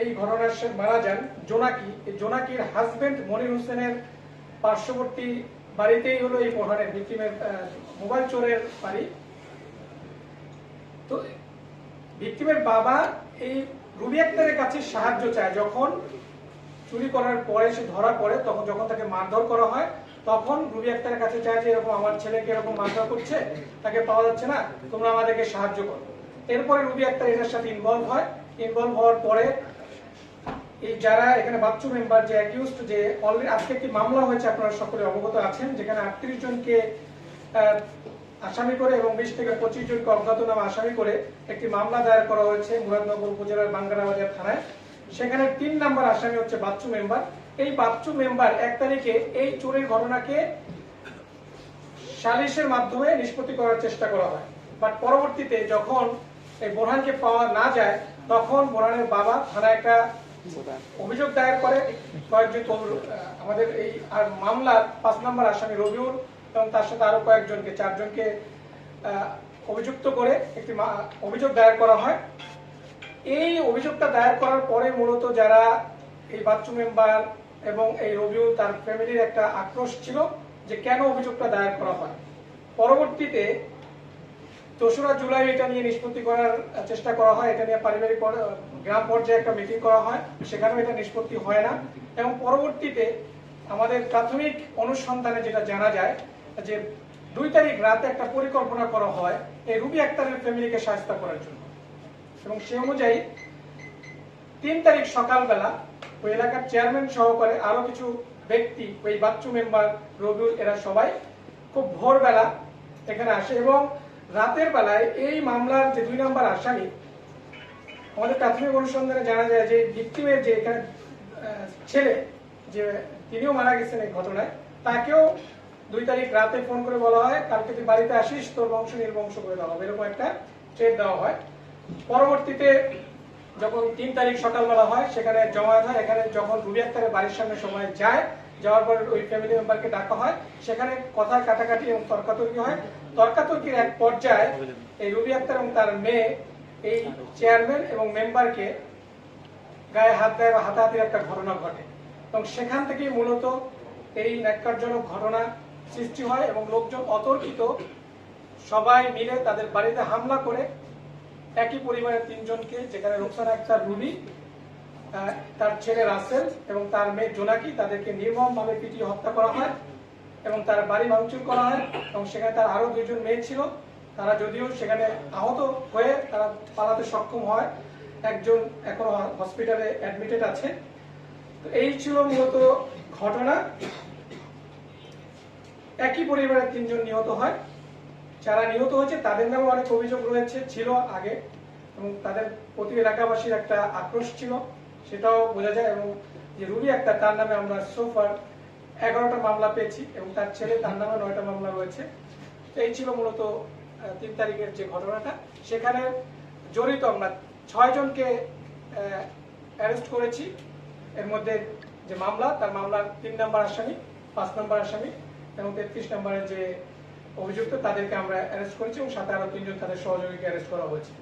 এই ঘটনার সে মারা যান জোনাকি। জোনাকির হাজবেন্ড মনির হোসেনের পার্শ্ববর্তী বাড়িতেই হলো এই প্রধানের ভিক্টিমের মোবাইল চোরের বাড়ি। তো ভিক্টিমের বাবা এই রুবি আক্তারের কাছে সাহায্য চায়। যখন চুরি করার পরে, সে ধরা পড়ে, তখন যখন তাকে মারধর করা হয়, তখন রুবি আক্তারের কাছে চায় যে, এরকম আমার ছেলেকে এরকম মারধর করছে, তাকে পাওয়া যাচ্ছে না, তোমরা আমাদেরকে সাহায্য করো। এরপরে রুবি আক্তার এটার সাথে ইনভলভ হয়। ইনভলভ হওয়ার পরে এই যারা এখানে বাচ্চু মেম্বার যে অ্যাকিউজড যে অলরেডি আজকে একটি মামলা হয়েছে, আপনারা সকলে অবগত আছেন, যেখানে আটত্রিশ জনকে আসামি করে এবং বিশ থেকে পঁচিশ জনকে অজ্ঞাতনামা আসামি করে একটি মামলা দায়ের করা হয়েছে মুরাদনগর উপজেলার বাঙ্গারাবাজার থানায়। সেখানে তিন নাম্বার আসামি হচ্ছে বাচ্চু মেম্বার। এই বাচ্চু মেম্বার এক তারিখে এই চুরির ঘটনাকে সালিশের মাধ্যমে নিষ্পত্তি করার চেষ্টা করা হয়। বাট পরবর্তীতে যখন এই বোরহানকে পাওয়া না যায়, তখন বোরহানের বাবা থানায় একটা অভিযোগ দায়ের করে আমাদের এই আর মামলার পাঁচ নম্বর আসামি রবিউল এবং তার সাথে আরও কয়েকজনকে, চারজনকে অভিযুক্ত করে একটি অভিযোগ দায়ের করা হয়। এই অভিযোগটা দায়ের করার পরে মূলত যারা এই বাচ্চু মেম্বার এবং এই রবিউল তার ফ্যামিলির একটা আক্রোশ ছিল যে কেন অভিযোগটা দায়ের করা হয়। পরবর্তীতে দোসরা জুলাই এটা নিয়ে নিষ্পত্তি করার চেষ্টা করা হয়, এটা নিয়ে পারিবারিক পর- গ্রাম পর্যায়ে একটা মিটিং করা হয়, সেখানেও এটা নিষ্পত্তি হয় না। এবং পরবর্তীতে আমাদের প্রাথমিক অনুসন্ধানে যেটা জানা যায়, যে দুই তারিখ রাতে একটা পরিকল্পনা করা হয় এই রুবি আক্তারের ফ্যামিলিকে সাহায্য করার জন্য। এবং সে অনুযায়ী তিন তারিখ সকালবেলা ওই এলাকার চেয়ারম্যান সহকারে আরও কিছু ব্যক্তি, ওই বাচ্চু মেম্বার রবিউল, এরা সবাই খুব ভোরবেলা এখানে আসে এবং রাতের বেলায় এই মামলার যে দুই নম্বর আসামি আমাদের প্রাথমিক অনুসন্ধানে জানা যায় যে ভিক্টিমের যে এখানে ছেলে, যে তিনিও মারা গেছেন এই ঘটনায়, তাকেও দুই তারিখ রাতে ফোন করে বলা হয় কালকে তুই বাড়িতে আসিস, তোর বংশ নির্বংশ করে দেওয়া হবে, এরকম একটা ট্রেড দেওয়া হয়। পরবর্তীতে যখন তিন তারিখ সকালবেলা হয়, সেখানে জমায়েত হয়, এখানে যখন রুবি আক্তারের বাড়ির সামনে সময় যায়, যাওয়ার পর ওই ফ্যামিলি মেম্বারকে ডাকা হয়, সেখানে কথা কাটাকাটি এবং তর্কাতর্কি হয়। তর্কাতর্কির এক পর্যায়ে এই রুবি আক্তার এবং তার মেয়ে এই চেয়ারম্যান এবং মেম্বারকে গায়ে হাত দেয় বা হাতাহাতির একটা ঘটনা ঘটে। এবং সেখান থেকেই মূলত এই ন্যাক্কারজনক ঘটনা সৃষ্টি হয় এবং লোকজন অতর্কিত সবাই মিলে তাদের বাড়িতে হামলা করে একই পরিবারের তিনজনকে, যেখানে রোকসানা আক্তার রুবি তার ছেলে রাসেল এবং তার মেয়ে জোনাকি তাদেরকে নির্মমভাবে পিটিয়ে হত্যা করা হয় এবং তার বাড়ি ভাঙচুর করা হয় এবং সেখানে তার আরও দুইজন মেয়ে ছিল। তারা যদিও সেখানে আহত হয়ে তারা পালাতে সক্ষম হয়, একজন এখনও হসপিটালে অ্যাডমিটেড আছে। তো এই ছিল মূলত ঘটনা। একই পরিবারের তিনজন নিহত হয়। যারা নিহত হয়েছে, তাদের নামে অনেক অভিযোগ রয়েছে, ছিল আগে, এবং তাদের প্রতি এলাকাবাসীর একটা আক্রোশ ছিল, সেটাও বোঝা যায়, এবং যে রুবি একটা, তার নামে আমরা সোফার এগারোটা মামলা পেয়েছি, এবং তার ছেলে তার নামে নয়টা মামলা রয়েছে। এই ছিল মূলত তিন তারিখের যে ঘটনাটা, সেখানে জড়িত আমরা ছয় জনকে অ্যারেস্ট করেছি। এর মধ্যে যে মামলা, তার মামলার তিন নম্বর আসামি, পাঁচ নম্বর আসামি এবং তেত্রিশ নম্বরের যে অভিযুক্ত, তাদেরকে আমরা অ্যারেস্ট করেছি এবং সাথে আরও তিনজন তাদের সহযোগীকে অ্যারেস্ট করা হয়েছে।